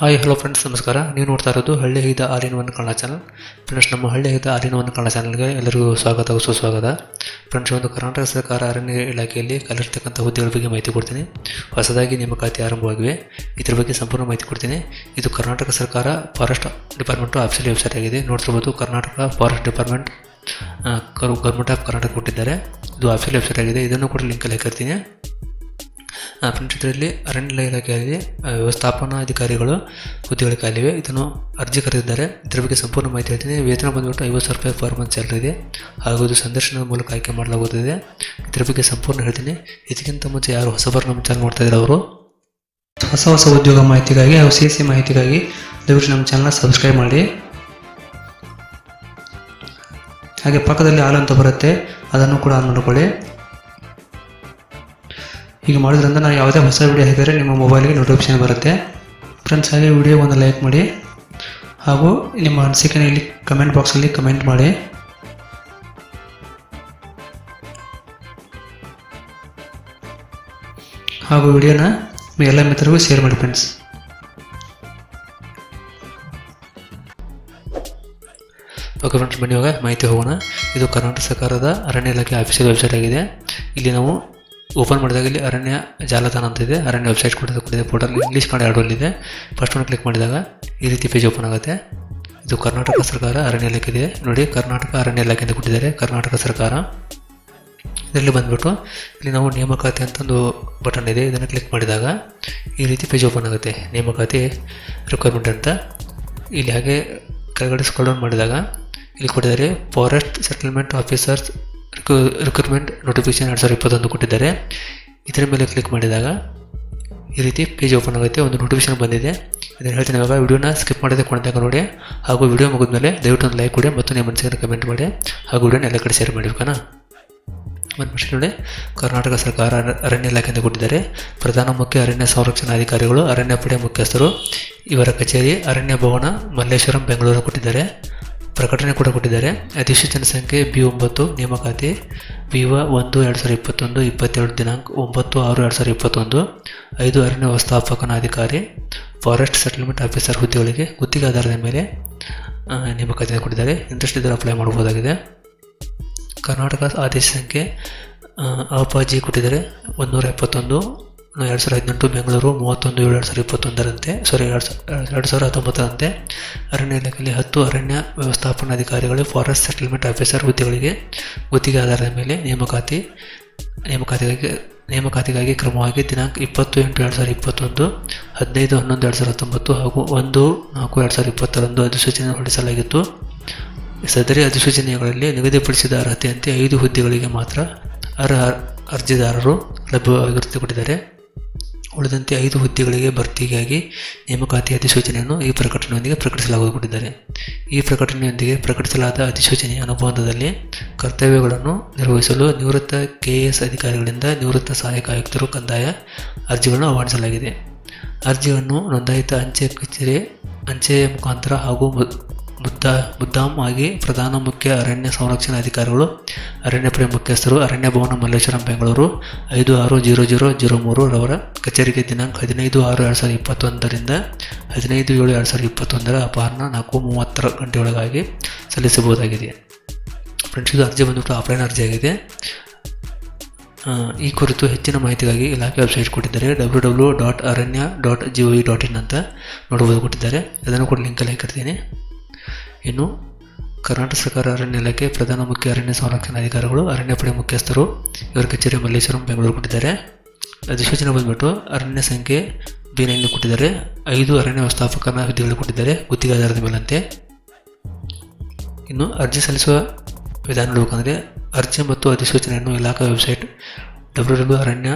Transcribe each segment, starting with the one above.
Hi hello friends ನಮಸ್ಕಾರ. ನೀವು ನೋಡ್ತಾ ಇರೋದು ಹಳ್ಳಿ ಹಿದ ಆರಿನ ಒನ್ ಕನ್ನಡ ಚಾನಲ್ ಫ್ರೆಂಡ್ಸ್ ನಮ್ಮ ಹಳ್ಳಿ ಹಿದ ಆರಿನ ಒನ್ ಕನ್ನಡ ಚಾನಲ್ಗೆ ಎಲ್ಲರಿಗೂ ಸ್ವಾಗತ ಸುಸ್ವಾಗತ ಫ್ರೆಂಡ್ಸ್ ಒಂದು ಕರ್ನಾಟಕ ಸರ್ಕಾರ ಅರಣ್ಯ ಇಲಾಖೆಯಲ್ಲಿ ಕಲಿರ್ತಕ್ಕಂಥ ಹುದ್ದೆಗಳ ಬಗ್ಗೆ ಮಾಹಿತಿ ಕೊಡ್ತೀನಿ. ಹೊಸದಾಗಿ ನೇಮಕಾತಿ ಆರಂಭವಾಗಿವೆ. ಇದ್ರ ಬಗ್ಗೆ ಸಂಪೂರ್ಣ ಮಾಹಿತಿ ಕೊಡ್ತೀನಿ. ಇದು ಕರ್ನಾಟಕ ಸರ್ಕಾರ ಫಾರೆಸ್ಟ್ ಡಿಪಾರ್ಟ್ಮೆಂಟು ಆಫೀಸಿಯಲ್ ವೆಬ್ಸೈಟ್ ಆಗಿದೆ. ನೋಡ್ತಿರ್ಬೋದು Karnataka forest department government of Karnataka ಕೊಟ್ಟಿದ್ದಾರೆ. ಇದು ಆಫೀಸಿಯಲ್ ವೆಬ್ಸೈಟ್ ಆಗಿದೆ. ಇದನ್ನು ಕೂಡ ಲಿಂಕಲ್ಲಿ ಹಾಕಿರ್ತೀನಿ. ಫ್ರೆಂಡ್ಸ್ ಇದರಲ್ಲಿ ಅರಣ್ಯ ಇಲಾಖೆಯಲ್ಲಿ ಆ, ವ್ಯವಸ್ಥಾಪನಾ ಅಧಿಕಾರಿಗಳು ಹುದ್ದೆಗಳ ಕಾಲಿವೆ ಇದನ್ನು ಅರ್ಜಿ ಕರೆದಿದ್ದಾರೆ. ಇದರ ಬಗ್ಗೆ ಸಂಪೂರ್ಣ ಮಾಹಿತಿ ಹೇಳ್ತೀನಿ. ವೇತನ ಬಂದ್ಬಿಟ್ಟು ಐವತ್ತು ಸಾವಿರ ರೂಪಾಯಿ ಫಾರ್ ಮಂತ್ ಸ್ಯಾಲ್ರಿ ಇದೆ. ಹಾಗೂ ಇದು ಸಂದರ್ಶನದ ಮೂಲಕ ಆಯ್ಕೆ ಮಾಡಲಾಗುತ್ತದೆ. ಇದರ ಬಗ್ಗೆ ಸಂಪೂರ್ಣ ಹೇಳ್ತೀನಿ. ಇದಕ್ಕಿಂತ ಮುಂಚೆ ಯಾರು ಹೊಸಬರು ನಮ್ಮ ಚಾನಲ್ ನೋಡ್ತಾ ಇದ್ದಾರೆ ಅವರು? ಹೊಸ ಹೊಸ ಉದ್ಯೋಗ ಮಾಹಿತಿಗಾಗಿ ಹಾಗೂ ಸಿ ಸಿ ಮಾಹಿತಿಗಾಗಿ ದಯವಿಟ್ಟು ನಮ್ಮ ಚಾನಲ್ನ ಸಬ್ಸ್ಕ್ರೈಬ್ ಮಾಡಿ. ಹಾಗೆ ಪಕ್ಕದಲ್ಲಿ ಹಾಲು ಅಂತ ಬರುತ್ತೆ. ಅದನ್ನು ಕೂಡ ಆನ್ ಮಾಡಿಕೊಳ್ಳಿ. ಹೀಗೆ ಮಾಡೋದ್ರಿಂದ ನಾವು ಯಾವುದೇ ಹೊಸ ವಿಡಿಯೋ ಹಾಕಿದರೆ ನಿಮ್ಮ ಮೊಬೈಲ್ಗೆ ನೋಟಿಫಿಕೇಶನ್ ಬರುತ್ತೆ. ಫ್ರೆಂಡ್ಸ್ ಹಾಗೆ ವಿಡಿಯೋ ಒಂದು ಲೈಕ್ ಮಾಡಿ. ಹಾಗೂ ನಿಮ್ಮ ಅನಿಸಿಕೆನ ಇಲ್ಲಿ ಕಮೆಂಟ್ ಬಾಕ್ಸಲ್ಲಿ ಕಮೆಂಟ್ ಮಾಡಿ. ಹಾಗೂ ವಿಡಿಯೋನ ಎಲ್ಲ ಮಿತ್ರರಿಗೂ ಶೇರ್ ಮಾಡಿ ಫ್ರೆಂಡ್ಸ್ ಓಕೆ ಫ್ರೆಂಡ್ಸ್ ಬನ್ನಿ ಇವಾಗ ಮಾಹಿತಿ ಹೋಗೋಣ. ಇದು ಕರ್ನಾಟಕ ಸರ್ಕಾರದ ಅರಣ್ಯ ಇಲಾಖೆ ಆಫೀಸಿಯಲ್ ವೆಬ್ಸೈಟ್ ಆಗಿದೆ. ಇಲ್ಲಿ ನಾವು ಓಪನ್ ಮಾಡಿದಾಗ ಇಲ್ಲಿ ಅರಣ್ಯ ಜಾಲತಾಣ ಅಂತ ಇದೆ. ಅರಣ್ಯ ವೆಬ್ಸೈಟ್ ಕೂಡ ಕೊಟ್ಟಿದೆ ಪೋರ್ಟಲ್ ಇಂಗ್ಲೀಷ್ ಕನ್ನಡ ಎರಡು ಇದೆ. ಫಸ್ಟ್ ಒಂದು ಕ್ಲಿಕ್ ಮಾಡಿದಾಗ ಈ ರೀತಿ ಪೇಜ್ ಓಪನ್ ಆಗುತ್ತೆ. ಇದು ಕರ್ನಾಟಕ ಸರ್ಕಾರ ಅರಣ್ಯ ಇಲಾಖೆ ಇದೆ. ನೋಡಿ, ಕರ್ನಾಟಕ ಅರಣ್ಯ ಇಲಾಖೆ ಅಂತ ಕೊಟ್ಟಿದ್ದಾರೆ. ಕರ್ನಾಟಕ ಸರ್ಕಾರ. ಇದರಲ್ಲಿ ಬಂದ್ಬಿಟ್ಟು ಇಲ್ಲಿ ನಾವು ನೇಮಕಾತಿ ಅಂತ ಒಂದು ಬಟನ್ ಇದೆ. ಇದನ್ನು ಕ್ಲಿಕ್ ಮಾಡಿದಾಗ ಈ ರೀತಿ ಪೇಜ್ ಓಪನ್ ಆಗುತ್ತೆ. ನೇಮಕಾತಿ ರಿಕ್ವೈರ್ಮೆಂಟ್ ಅಂತ. ಇಲ್ಲಿ ಹಾಗೆ ಕೆಳಗಡೆ ಸ್ಕ್ರೋಲ್ ಡೌನ್ ಮಾಡಿದಾಗ ಇಲ್ಲಿ ಕೊಟ್ಟಿದ್ದಾರೆ forest settlement officers recruitment notification ಎರಡು ಸಾವಿರದ ಇಪ್ಪತ್ತೊಂದು ಕೊಟ್ಟಿದ್ದಾರೆ. ಇದರ ಮೇಲೆ ಕ್ಲಿಕ್ ಮಾಡಿದಾಗ ಈ ರೀತಿ ಪೇಜ್ ಓಪನ್ ಆಗುತ್ತೆ, ಒಂದು ನೋಟಿಫಿಕೇಶನ್ ಬಂದಿದೆ. ಇದನ್ನು ಹೇಳ್ತೀನಿ ಇವಾಗ ವಿಡಿಯೋನ ಸ್ಕಿಪ್ ಮಾಡದೆ ಕೊಡ್ತಕ್ಕ ನೋಡಿ, ಹಾಗೂ ವಿಡಿಯೋ ಮುಗಿದ್ಮೇಲೆ ದಯವಿಟ್ಟು ಒಂದು ಲೈಕ್ ಕೊಡಿ, ಮತ್ತು ನಿಮ್ಮ ಮನಸ್ಸಿಗೆ ಕಮೆಂಟ್ ಮಾಡಿ, ಹಾಗೂ ವಿಡಿಯೋನ ಎಲ್ಲ ಕಡೆ ಶೇರ್ ಮಾಡಿ ಒಂದು ಪ್ರಶ್ನೆ ನೋಡಿ. ಕರ್ನಾಟಕ ಸರ್ಕಾರ ಅರ- ಅರಣ್ಯ ಇಲಾಖೆಯಿಂದ ಕೊಟ್ಟಿದ್ದಾರೆ. ಪ್ರಧಾನ ಮುಖ್ಯ ಅರಣ್ಯ ಸಂರಕ್ಷಣಾಧಿಕಾರಿಗಳು ಅರಣ್ಯ ಪಡೆ ಮುಖ್ಯಸ್ಥರು ಇವರ ಕಚೇರಿ ಅರಣ್ಯ ಭವನ ಮಲ್ಲೇಶ್ವರಂ, ಬೆಂಗಳೂರು ಕೊಟ್ಟಿದ್ದಾರೆ. ಪ್ರಕಟಣೆ ಕೂಡ ಕೊಟ್ಟಿದ್ದಾರೆ. ಅಧಿಸೂಚನೆ ಜನಸಂಖ್ಯೆ ಬಿ ಒಂಬತ್ತು, ನೇಮಕಾತಿ ಬಿ ವ ಒಂದು, ಎರಡು ಸಾವಿರದ ಇಪ್ಪತ್ತೊಂದು, ಇಪ್ಪತ್ತೆರಡು ದಿನಾಂಕ ಒಂಬತ್ತು, ಆರು, ಎರಡು ಸಾವಿರದ ಇಪ್ಪತ್ತೊಂದು, ಐದು ಅರಣ್ಯ ವ್ಯವಸ್ಥಾಪಕನಾಧಿಕಾರಿ, ಫಾರೆಸ್ಟ್ ಸೆಟಲ್ಮೆಂಟ್ ಆಫೀಸರ್ ಹುದ್ದೆಗಳಿಗೆ ಗುತ್ತಿಗೆ ಆಧಾರದ ಮೇಲೆ ನೇಮಕಾತಿ ನೇಮಕಾತಿಯನ್ನು ಕೊಟ್ಟಿದ್ದಾರೆ. ಇಂಟ್ರೆಸ್ಟ್ ಇದ್ದರೆ ಅಪ್ಲೈ ಮಾಡ್ಬೋದಾಗಿದೆ ಕರ್ನಾಟಕ ಆದೇಶ ಸಂಖ್ಯೆ ಅಪಾಜಿ ಕೊಟ್ಟಿದ್ದಾರೆ. ಒಂದೂರ ಎಪ್ಪತ್ತೊಂದು ಎರಡು ಸಾವಿರದ ಹದಿನೆಂಟು ಬೆಂಗಳೂರು, ಮೂವತ್ತೊಂದು, ಏಳು, ಎರಡು ಸಾವಿರದ ಇಪ್ಪತ್ತೊಂದರಂತೆ ಸಾರಿ ಎರಡು ಸಾವಿರ ಎರಡು ಸಾವಿರದ ಹತ್ತೊಂಬತ್ತರಂತೆ. ಅರಣ್ಯ ಇಲಾಖೆಯಲ್ಲಿ ಹತ್ತು ಅರಣ್ಯ ವ್ಯವಸ್ಥಾಪನಾಧಿಕಾರಿಗಳು ಫಾರೆಸ್ಟ್ ಸೆಟಲ್ಮೆಂಟ್ ಆಫೀಸರ್ ಹುದ್ದೆಗಳಿಗೆ ಗುತ್ತಿಗೆ ಆಧಾರದ ಮೇಲೆ ನೇಮಕಾತಿ, ನೇಮಕಾತಿಗಾಗಿ ನೇಮಕಾತಿಗಾಗಿ ಕ್ರಮವಾಗಿ ದಿನಾಂಕ ಇಪ್ಪತ್ತು ಎಂಟು ಎರಡು ಸಾವಿರದ ಇಪ್ಪತ್ತೊಂದು, ಹದಿನೈದು, ಹನ್ನೊಂದು, ಎರಡು ಸಾವಿರದ ಹತ್ತೊಂಬತ್ತು ಹಾಗೂ ಒಂದು, ನಾಲ್ಕು, ಎರಡು ಸಾವಿರದ ಇಪ್ಪತ್ತರಂದು ಅಧಿಸೂಚನೆ ಹೊರಡಿಸಲಾಗಿತ್ತು. ಸದರಿ ಅಧಿಸೂಚನೆಗಳಲ್ಲಿ ನಿಗದಿಪಡಿಸಿದ ಅರ್ಹತೆಯಂತೆ ಐದು ಹುದ್ದೆಗಳಿಗೆ ಮಾತ್ರ ಅರ್ಹ ಅರ್ಜಿದಾರರು ಲಭ್ಯವಾಗಿರುತ್ತಿದ್ದಾರೆ ಉಳಿದಂತೆ ಐದು ಹುದ್ದೆಗಳಿಗೆ ಭರ್ತಿಗಾಗಿ ನೇಮಕಾತಿ ಅಧಿಸೂಚನೆಯನ್ನು ಈ ಪ್ರಕಟಣೆಯೊಂದಿಗೆ ಪ್ರಕಟಿಸಲಾಗುತ್ತಿದ್ದಾರೆ ಈ ಪ್ರಕಟಣೆಯೊಂದಿಗೆ ಪ್ರಕಟಿಸಲಾದ ಅಧಿಸೂಚನೆಯ ಅನುಬಂಧದಲ್ಲಿ ಕರ್ತವ್ಯಗಳನ್ನು ನಿರ್ವಹಿಸಲು ನಿವೃತ್ತ ಕೆಎಎಸ್ ಅಧಿಕಾರಿಗಳಿಂದ ನಿವೃತ್ತ ಸಹಾಯಕ ಆಯುಕ್ತರು ಕಂದಾಯ ಅರ್ಜಿಗಳನ್ನು ಆಹ್ವಾನಿಸಲಾಗಿದೆ. ಅರ್ಜಿಯನ್ನು ನೋಂದಾಯಿತ ಅಂಚೆ ಕಚೇರಿ ಅಂಚೆಯ ಮುಖಾಂತರ ಹಾಗೂ ಮುದ್ದ ಮುದ್ದಾಂ ಆಗಿ ಪ್ರಧಾನ ಮುಖ್ಯ ಅರಣ್ಯ ಸಂರಕ್ಷಣಾಧಿಕಾರಿಗಳು ಅರಣ್ಯ ಪ್ರೇಮ ಮುಖ್ಯಸ್ಥರು, ಅರಣ್ಯ ಭವನ ಮಲ್ಲೇಶ್ವರಂ, ಬೆಂಗಳೂರು, ಐದು ಆರು ಜೀರೋ ಜೀರೋ ಜೀರೋ ಮೂರು ರವರ ಕಚೇರಿಗೆ ದಿನಾಂಕ ಹದಿನೈದು ಆರು ಎರಡು ಸಾವಿರದ ಇಪ್ಪತ್ತೊಂದರಿಂದ ಹದಿನೈದು ಏಳು ಎರಡು ಸಾವಿರದ ಇಪ್ಪತ್ತೊಂದರ ಅಪರಾಹ್ನ ನಾಲ್ಕು ಮೂವತ್ತರ ಗಂಟೆಯೊಳಗಾಗಿ ಸಲ್ಲಿಸಬಹುದಾಗಿದೆ. ಫ್ರೆಂಡ್ಸ್, ಇದು ಅರ್ಜಿ ಬಂದ್ಬಿಟ್ಟು ಆಫ್ಲೈನ್ ಅರ್ಜಿ ಆಗಿದೆ. ಈ ಕುರಿತು ಹೆಚ್ಚಿನ ಮಾಹಿತಿಗಾಗಿ ಇಲಾಖೆ ವೆಬ್ಸೈಟ್ ಕೊಟ್ಟಿದ್ದಾರೆ. ಡಬ್ಲ್ಯೂ ಡಬ್ಲ್ಯೂ ಡಾಟ್ ಅರಣ್ಯ dot G V dot in ಅಂತ ನೋಡ್ಬೋದು ಕೊಟ್ಟಿದ್ದಾರೆ. ಅದನ್ನು ಕೂಡ ಲಿಂಕಲ್ಲಿ ಹಾಕಿರ್ತೀನಿ ಇನ್ನು ಕರ್ನಾಟಕ ಸರ್ಕಾರ ಅರಣ್ಯ ಇಲಾಖೆ ಪ್ರಧಾನ ಮುಖ್ಯ ಅರಣ್ಯ ಸಂರಕ್ಷಣಾಧಿಕಾರಿಗಳು ಅರಣ್ಯ ಪಡೆ ಮುಖ್ಯಸ್ಥರು, ಇವರ ಕಚೇರಿ ಮಲ್ಲೇಶ್ವರಂ, ಬೆಂಗಳೂರು ಕೊಟ್ಟಿದ್ದಾರೆ. ಅಧಿಸೂಚನೆ ಬಂದ್ಬಿಟ್ಟು ಅರಣ್ಯ ಸಂಖ್ಯೆ ಬಿ ನೈನ್ ಕೊಟ್ಟಿದ್ದಾರೆ. ಐದು ಅರಣ್ಯ ವ್ಯವಸ್ಥಾಪಕನ ಹುದ್ದೆಗಳು ಕೊಟ್ಟಿದ್ದಾರೆ, ಗುತ್ತಿಗೆ ಆಧಾರದ ಮೇಲಂತೆ. ಇನ್ನು ಅರ್ಜಿ ಸಲ್ಲಿಸುವ ವಿಧಾನ ನೋಡಬೇಕಂದ್ರೆ ಅರ್ಜಿ ಮತ್ತು ಅಧಿಸೂಚನೆಯನ್ನು ಇಲಾಖಾ ವೆಬ್ಸೈಟ್ ಡಬ್ಲ್ಯೂ ಡಬ್ಲ್ಯೂ ಅರಣ್ಯ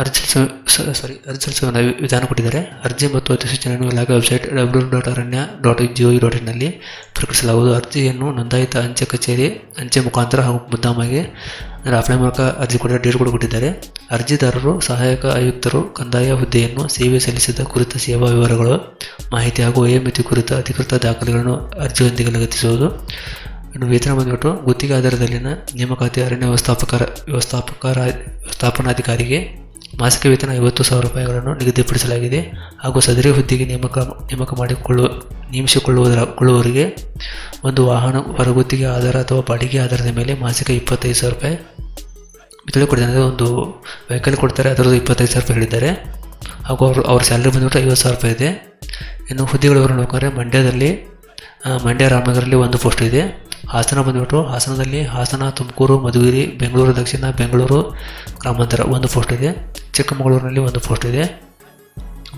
ಅರ್ಜಿ ಸಾರಿ ಅರ್ಜಿ ಸಲ್ಲಿಸುವ ವಿಧಾನ ಕೊಟ್ಟಿದ್ದಾರೆ. ಅರ್ಜಿ ಮತ್ತು ಅಧಿಸೂಚನೆಯನ್ನು ಇಲಾಖೆ ವೆಬ್ಸೈಟ್ ಡಬ್ಲ್ಯೂ ಡಾಟ್ ಅರಣ್ಯ ಡಾಟ್ ಜಿ ಡಾಟ್ ಇನ್ನಲ್ಲಿ ಪ್ರಕಟಿಸಲಾಗುವುದು. ಅರ್ಜಿಯನ್ನು ನೋಂದಾಯಿತ ಅಂಚೆ ಕಚೇರಿ, ಅಂಚೆ ಮುಖಾಂತರ ಹಾಗೂ ಮುದ್ದಾಮಾಗಿ ಅಂದರೆ ಆಫ್ಲೈನ್ ಮೂಲಕ ಅರ್ಜಿ ಕೂಡ ಡೇಟ್ ಕೂಡ ಕೊಟ್ಟಿದ್ದಾರೆ ಅರ್ಜಿದಾರರು, ಸಹಾಯಕ ಆಯುಕ್ತರು, ಕಂದಾಯ ಹುದ್ದೆಯನ್ನು ಸೇವೆ ಸಲ್ಲಿಸಿದ ಕುರಿತ ಸೇವಾ ವಿವರಗಳು, ಮಾಹಿತಿ ಹಾಗೂ ವಯೋಮಿತಿ ಕುರಿತ ಅಧಿಕೃತ ದಾಖಲೆಗಳನ್ನು ಅರ್ಜಿಯೊಂದಿಗೆ ಲಗತ್ತಿಸುವುದು. ಇನ್ನು ವೇತನ ಬಂದ್ಬಿಟ್ಟು ಗುತ್ತಿಗೆ ಆಧಾರದಲ್ಲಿನ ನೇಮಕಾತಿ ಅರಣ್ಯ ವ್ಯವಸ್ಥಾಪಕರ ವ್ಯವಸ್ಥಾಪಕರ, ವ್ಯವಸ್ಥಾಪನಾಧಿಕಾರಿಗೆ ಮಾಸಿಕ ವೇತನ ಐವತ್ತು ಸಾವಿರ ರೂಪಾಯಿಗಳನ್ನು ನಿಗದಿಪಡಿಸಲಾಗಿದೆ. ಹಾಗೂ ಸದರಿ ಹುದ್ದೆಗೆ ನೇಮಕ ನೇಮಕ ಮಾಡಿಕೊಳ್ಳುವ ನೇಮಿಸಿಕೊಳ್ಳುವುದರ, ಕೊಳ್ಳುವವರಿಗೆ ಒಂದು ವಾಹನ ಹೊರಗುತ್ತಿಗೆ ಆಧಾರ ಅಥವಾ ಬಾಡಿಗೆ ಆಧಾರದ ಮೇಲೆ ಮಾಸಿಕ ಇಪ್ಪತ್ತೈದು ಸಾವಿರ ರೂಪಾಯಿ ಮಿತಳಿ ಕೊಡ್ತಾರೆ ಒಂದು ವೆಹಿಕಲ್ ಕೊಡ್ತಾರೆ, ಅದರದ್ದು ಇಪ್ಪತ್ತೈದು ಸಾವಿರ ರೂಪಾಯಿ ಹೇಳಿದ್ದಾರೆ. ಹಾಗೂ ಅವರು, ಅವ್ರ ಸ್ಯಾಲ್ರಿ ಬಂದ್ಬಿಟ್ಟು ಐವತ್ತು ಸಾವಿರ ರೂಪಾಯಿ ಇದೆ. ಇನ್ನು ಹುದ್ದೆಗಳವರು ನೋಡ್ಕೊಂಡ್ರೆ ಮಂಡ್ಯದಲ್ಲಿ ಮಂಡ್ಯ ರಾಮನಗರಲ್ಲಿ ಒಂದು ಪೋಸ್ಟ್ ಇದೆ. ಹಾಸನ ಬಂದ್ಬಿಟ್ಟು ಹಾಸನದಲ್ಲಿ ಹಾಸನ, ತುಮಕೂರು, ಮಧುಗಿರಿ, ಬೆಂಗಳೂರು, ದಕ್ಷಿಣ, ಬೆಂಗಳೂರು, ಗ್ರಾಮಾಂತರ ಒಂದು ಪೋಸ್ಟ್ ಇದೆ. ಚಿಕ್ಕಮಗಳೂರಿನಲ್ಲಿ ಒಂದು ಪೋಸ್ಟ್ ಇದೆ.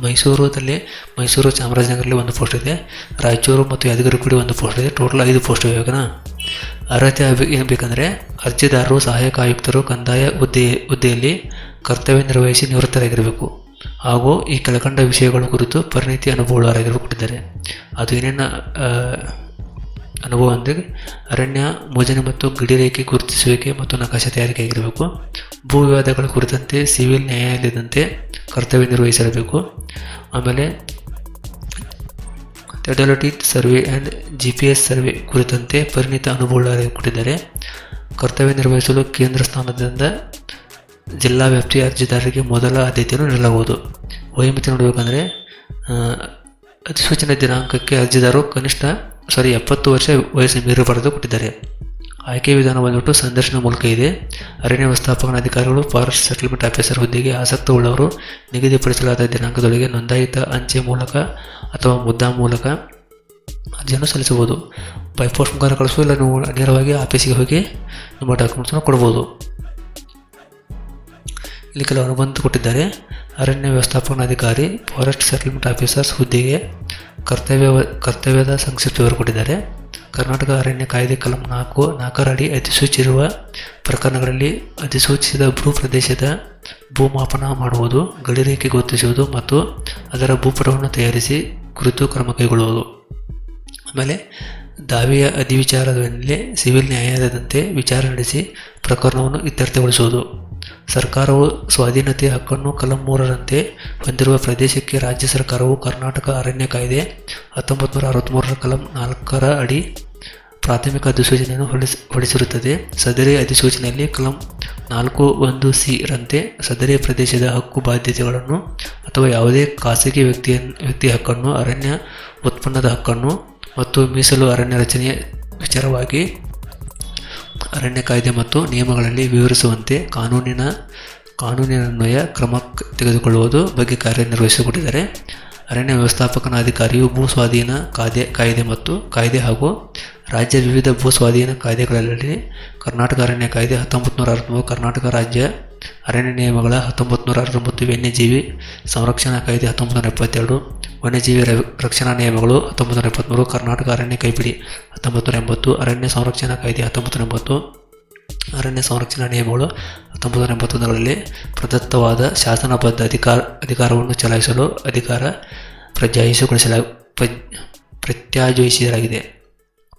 ಮೈಸೂರಲ್ಲಿ ಮೈಸೂರು ಚಾಮರಾಜನಗರಲ್ಲಿ ಒಂದು ಪೋಸ್ಟ್ ಇದೆ. ರಾಯಚೂರು ಮತ್ತು ಯಾದಗಿರಿ ಕೂಡ ಒಂದು ಪೋಸ್ಟ್ ಇದೆ. ಟೋಟಲ್ ಐದು ಪೋಸ್ಟ್ ಇವೆ ಇವಾಗ. ಅರ್ಹತೆ ಏನು ಬೇಕಂದರೆ ಅರ್ಜಿದಾರರು, ಸಹಾಯಕ ಆಯುಕ್ತರು, ಕಂದಾಯ ಹುದ್ದೆ, ಹುದ್ದೆಯಲ್ಲಿ ಕರ್ತವ್ಯ ನಿರ್ವಹಿಸಿ ನಿವೃತ್ತರಾಗಿರಬೇಕು. ಹಾಗೂ ಈ ಕೆಳಕಂಡ ವಿಷಯಗಳ ಕುರಿತು ಪರಿಣಿತಿ ಅನುಭವರಾಗಿರಬೇಕು ಕೊಟ್ಟಿದ್ದಾರೆ. ಅದು ಏನೇನು ಅನುಭವ ಅಂದರೆ ಅರಣ್ಯ ಮೋಜನೆ ಮತ್ತು ಗಡಿರೇಖೆ ಗುರುತಿಸುವಿಕೆ ಮತ್ತು ನಕಾಶೆ ತಯಾರಿಕೆ ಆಗಿರಬೇಕು. ಭೂ ವಿವಾದಗಳ ಕುರಿತಂತೆ ಸಿವಿಲ್ ನ್ಯಾಯಾಲಯದಂತೆ ಕರ್ತವ್ಯ ನಿರ್ವಹಿಸಿರಬೇಕು ಆಮೇಲೆ ಟೆಡಲಿಟಿ survey and G P S survey ಕುರಿತಂತೆ ಪರಿಣಿತ ಅನುಭವಗಳಾಗಿ ಕೊಟ್ಟಿದ್ದಾರೆ ಕರ್ತವ್ಯ ನಿರ್ವಹಿಸಲು ಕೇಂದ್ರ ಸ್ಥಾನದಿಂದ ಜಿಲ್ಲಾ ವ್ಯಾಪ್ತಿಯ ಅರ್ಜಿದಾರರಿಗೆ ಮೊದಲ ಆದ್ಯತೆಯನ್ನು ನೀಡಲಾಗುವುದು. ವಯೋಮಿತಿ ನೋಡಬೇಕಂದ್ರೆ ಅಧಿಸೂಚನೆ ದಿನಾಂಕಕ್ಕೆ ಅರ್ಜಿದಾರರು ಕನಿಷ್ಠ ಸಾರಿ, ಎಪ್ಪತ್ತು ವರ್ಷ ವಯಸ್ಸು ಮೀರಬಾರದು ಕೊಟ್ಟಿದ್ದಾರೆ. ಆಯ್ಕೆ ವಿಧಾನ ಬಂದ್ಬಿಟ್ಟು ಸಂದರ್ಶನ ಮೂಲಕ ಇದೆ. ಅರಣ್ಯ ವ್ಯವಸ್ಥಾಪಕನ ಅಧಿಕಾರಿಗಳು, ಫಾರೆಸ್ಟ್ ಸೆಟಲ್ಮೆಂಟ್ ಆಫೀಸರ್ ಹುದ್ದೆಗೆ ಆಸಕ್ತ ಉಳ್ಳವರು ನಿಗದಿಪಡಿಸಲಾದ ದಿನಾಂಕದೊಳಗೆ ನೋಂದಾಯಿತ ಅಂಚೆ ಮೂಲಕ ಅಥವಾ ಮುದ್ದಾ ಮೂಲಕ ಅರ್ಜಿಯನ್ನು ಸಲ್ಲಿಸಬಹುದು. ಪೋಸ್ಟ್ ಮುಖಾಂತರ ಕಳಿಸು, ಇಲ್ಲ ನೀವು ನೇರವಾಗಿ ಆಫೀಸಿಗೆ ಹೋಗಿ ನಿಮ್ಮ ಡಾಕ್ಯುಮೆಂಟ್ಸನ್ನು ಕೊಡ್ಬೋದು ಇಲ್ಲಿ ಕೆಲವರು ಅನುಬಂಧ ಕೊಟ್ಟಿದ್ದಾರೆ. ಅರಣ್ಯ ವ್ಯವಸ್ಥಾಪನಾಧಿಕಾರಿ, ಫಾರೆಸ್ಟ್ ಸೆಟಲ್ಮೆಂಟ್ ಆಫೀಸರ್ಸ್ ಹುದ್ದೆಗೆ ಕರ್ತವ್ಯ, ಕರ್ತವ್ಯದ ಸಂಕ್ಷಿಪ್ತ ವಿವರ ಕೊಟ್ಟಿದ್ದಾರೆ. ಕರ್ನಾಟಕ ಅರಣ್ಯ ಕಾಯ್ದೆ ಕಲಂ ನಾಲ್ಕು ನಾಲ್ಕರ ಅಡಿ ಅಧಿಸೂಚಿರುವ ಪ್ರಕರಣಗಳಲ್ಲಿ ಅಧಿಸೂಚಿಸಿದ ಭೂ ಪ್ರದೇಶದ ಭೂಮಾಪನ ಮಾಡುವುದು ಗಡಿರೇಖೆ ಗುರುತಿಸುವುದು ಮತ್ತು ಅದರ ಭೂಪಟವನ್ನು ತಯಾರಿಸಿ ಕುರಿತು ಕ್ರಮ ಕೈಗೊಳ್ಳುವುದು. ಆಮೇಲೆ ದಾವೆಯ ಅಧಿವಿಚಾರದ ಮೇಲೆ ಸಿವಿಲ್ ನ್ಯಾಯಾಲಯದಂತೆ ವಿಚಾರ ನಡೆಸಿ ಪ್ರಕರಣವನ್ನು ಇತ್ಯರ್ಥಗೊಳಿಸುವುದು. ಸರ್ಕಾರವು ಸ್ವಾಧೀನತೆಯ ಹಕ್ಕನ್ನು ಕಲಂ ಮೂರರಂತೆ ಹೊಂದಿರುವ ಪ್ರದೇಶಕ್ಕೆ ರಾಜ್ಯ ಸರ್ಕಾರವು ಕರ್ನಾಟಕ ಅರಣ್ಯ ಕಾಯ್ದೆ ಹತ್ತೊಂಬತ್ತು ನೂರ ಅರವತ್ತ್ಮೂರರ ಕಲಂ ನಾಲ್ಕರ ಅಡಿ ಪ್ರಾಥಮಿಕ ಅಧಿಸೂಚನೆಯನ್ನು ಹೊರಡಿಸ್, ಹೊರಡಿಸಿರುತ್ತದೆ. ಸದರಿ ಅಧಿಸೂಚನೆಯಲ್ಲಿ ಕಲಂ ನಾಲ್ಕು ಒಂದು ಸಿ ರಂತೆ ಸದರಿ ಪ್ರದೇಶದ ಹಕ್ಕು ಬಾಧ್ಯತೆಗಳನ್ನು ಅಥವಾ ಯಾವುದೇ ಖಾಸಗಿ ವ್ಯಕ್ತಿಯ ವ್ಯಕ್ತಿಯ ಹಕ್ಕನ್ನು, ಅರಣ್ಯ ಉತ್ಪನ್ನದ ಹಕ್ಕನ್ನು ಮತ್ತು ಮೀಸಲು ಅರಣ್ಯ ರಚನೆಯ ವಿಚಾರವಾಗಿ ಅರಣ್ಯ ಕಾಯ್ದೆ ಮತ್ತು ನಿಯಮಗಳಲ್ಲಿ ವಿವರಿಸುವಂತೆ ಕಾನೂನಿನ ಕಾನೂನಿನನ್ವಯ ಕ್ರಮ ತೆಗೆದುಕೊಳ್ಳುವುದು ಬಗ್ಗೆ ಕಾರ್ಯನಿರ್ವಹಿಸಿಕೊಟ್ಟಿದ್ದಾರೆ. ಅರಣ್ಯ ವ್ಯವಸ್ಥಾಪಕನ ಅಧಿಕಾರಿಯು ಭೂ ಸ್ವಾಧೀನ ಕಾಯ್ದೆ ಕಾಯ್ದೆ ಮತ್ತು ಕಾಯ್ದೆ ಹಾಗೂ ರಾಜ್ಯ ವಿವಿಧ ಭೂ ಸ್ವಾಧೀನ ಕಾಯ್ದೆಗಳಲ್ಲಿ ಕರ್ನಾಟಕ ಅರಣ್ಯ ಕಾಯ್ದೆ ಹತ್ತೊಂಬತ್ತು ನೂರ ಅರವತ್ತ್ಮೂರು ಕರ್ನಾಟಕ ರಾಜ್ಯ ಅರಣ್ಯ ನಿಯಮಗಳ ಹತ್ತೊಂಬತ್ತು ನೂರ ಅರವತ್ತೊಂಬತ್ತು ವನ್ಯಜೀವಿ ಸಂರಕ್ಷಣಾ ಕಾಯ್ದೆ ಹತ್ತೊಂಬತ್ತು ನೂರ ಎಪ್ಪತ್ತೆರಡು ವನ್ಯಜೀವಿ ರಕ್ಷಣಾ ನಿಯಮಗಳು ಹತ್ತೊಂಬತ್ತು ನೂರ ಎಪ್ಪತ್ತ್ಮೂರು ಕರ್ನಾಟಕ ಅರಣ್ಯ ಕೈಪಿಡಿ ಹತ್ತೊಂಬತ್ತು ನೂರ ಎಂಬತ್ತು ಅರಣ್ಯ ಸಂರಕ್ಷಣಾ ಕಾಯ್ದೆ ಹತ್ತೊಂಬತ್ತು ನೂರ ಎಂಬತ್ತು ಅರಣ್ಯ ಸಂರಕ್ಷಣಾ ನಿಯಮಗಳು ಹತ್ತೊಂಬತ್ತು ನೂರ ಎಂಬತ್ತೊಂದರಲ್ಲಿ ಪ್ರದತ್ತವಾದ ಶಾಸನಬದ್ಧ ಅಧಿಕಾರ ಅಧಿಕಾರವನ್ನು ಚಲಾಯಿಸಲು ಅಧಿಕಾರ ಪ್ರಜಾಯಿಸಿಗೊಳಿಸಲಾ ಪ್ರ- ಪ್ರತ್ಯಾಜೋಯಿಸಲಾಗಿದೆ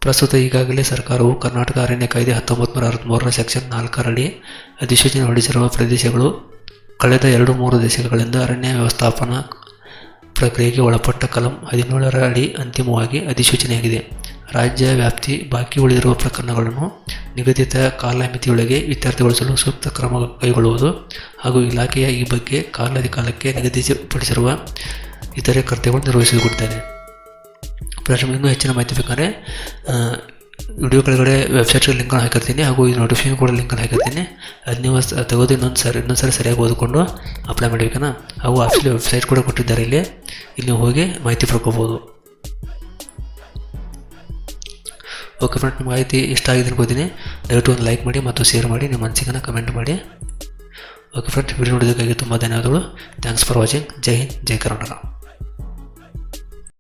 ಪ್ರಸ್ತುತ ಈಗಾಗಲೇ ಸರ್ಕಾರವು ಕರ್ನಾಟಕ ಅರಣ್ಯ ಕಾಯ್ದೆ ಹತ್ತೊಂಬತ್ತು ನೂರ ಅರವತ್ತ್ಮೂರರ ಸೆಕ್ಷನ್ ನಾಲ್ಕರಡಿ ಅಧಿಸೂಚನೆ ಹೊರಡಿಸಿರುವ ಪ್ರದೇಶಗಳು ಕಳೆದ ಎರಡು ಮೂರು ದಶಕಗಳಿಂದ ಅರಣ್ಯ ವ್ಯವಸ್ಥಾಪನಾ ಪ್ರಕ್ರಿಯೆಗೆ ಒಳಪಟ್ಟ ಕಲಂ ಹದಿನೇಳರ ಅಡಿ ಅಂತಿಮವಾಗಿ ಅಧಿಸೂಚನೆಯಾಗಿದೆ. ರಾಜ್ಯ ವ್ಯಾಪ್ತಿ ಬಾಕಿ ಉಳಿದಿರುವ ಪ್ರಕರಣಗಳನ್ನು ನಿಗದಿತ ಕಾಲಮಿತಿಯೊಳಗೆ ಇತ್ಯರ್ಥಗೊಳಿಸಲು ಸೂಕ್ತ ಕ್ರಮ ಕೈಗೊಳ್ಳುವುದು ಹಾಗೂ ಇಲಾಖೆಯ ಈ ಬಗ್ಗೆ ಕಾಲಾಧಿಕಾಲಕ್ಕೆ ನಿಗದಿಪಡಿಸಿರುವ ಇತರೆ ಕರ್ತವ್ಯಗಳು ನಿರ್ವಹಿಸಿಕೊಡ್ತಾರೆ ಇನ್ನೂ ಹೆಚ್ಚಿನ ಮಾಹಿತಿ ಬೇಕಾದ್ರೆ ವಿಡಿಯೋ ಕೆಳಗಡೆ ವೆಬ್ಸೈಟ್ಗೆ ಲಿಂಕನ್ನು ಹಾಕಿರ್ತೀನಿ, ಹಾಗೂ ಈ ನೋಟಿಫಿಕೇಶನ್ ಕೂಡ ಲಿಂಕನ್ನು ಹಾಕಿರ್ತೀನಿ. ಅದು ನೀವು ತೆಗೆದು ಇನ್ನೊಂದು ಸರಿ ಇನ್ನೊಂದು ಸರಿ ಸರಿಯಾಗಿ ಓದಿಕೊಂಡು ಅಪ್ಲೈ ಮಾಡಬೇಕನ? ಹಾಗೂ ಆಫ್ಲಿ ವೆಬ್ಸೈಟ್ ಕೂಡ ಕೊಟ್ಟಿದ್ದಾರೆ ಇಲ್ಲಿ. ಇಲ್ಲಿ ಹೋಗಿ ಮಾಹಿತಿ ಪಡ್ಕೋಬೋದು. ಓಕೆ ಫ್ರೆಂಡ್ ಮಾಹಿತಿ ಇಷ್ಟ ಆಗಿದೆ ಅನ್ಕೋತೀನಿ. ದಯವಿಟ್ಟು ಒಂದು ಲೈಕ್ ಮಾಡಿ ಮತ್ತು ಶೇರ್ ಮಾಡಿ, ನಿಮ್ಮ ಅನಿಸಿಕೆನ ಕಮೆಂಟ್ ಮಾಡಿ. ಓಕೆ ಫ್ರೆಂಡ್ ವಿಡಿಯೋ ನೋಡೋದಕ್ಕಾಗಿ ತುಂಬ ಧನ್ಯವಾದಗಳು. Thanks for watching Jai Hind, Jai Karnataka.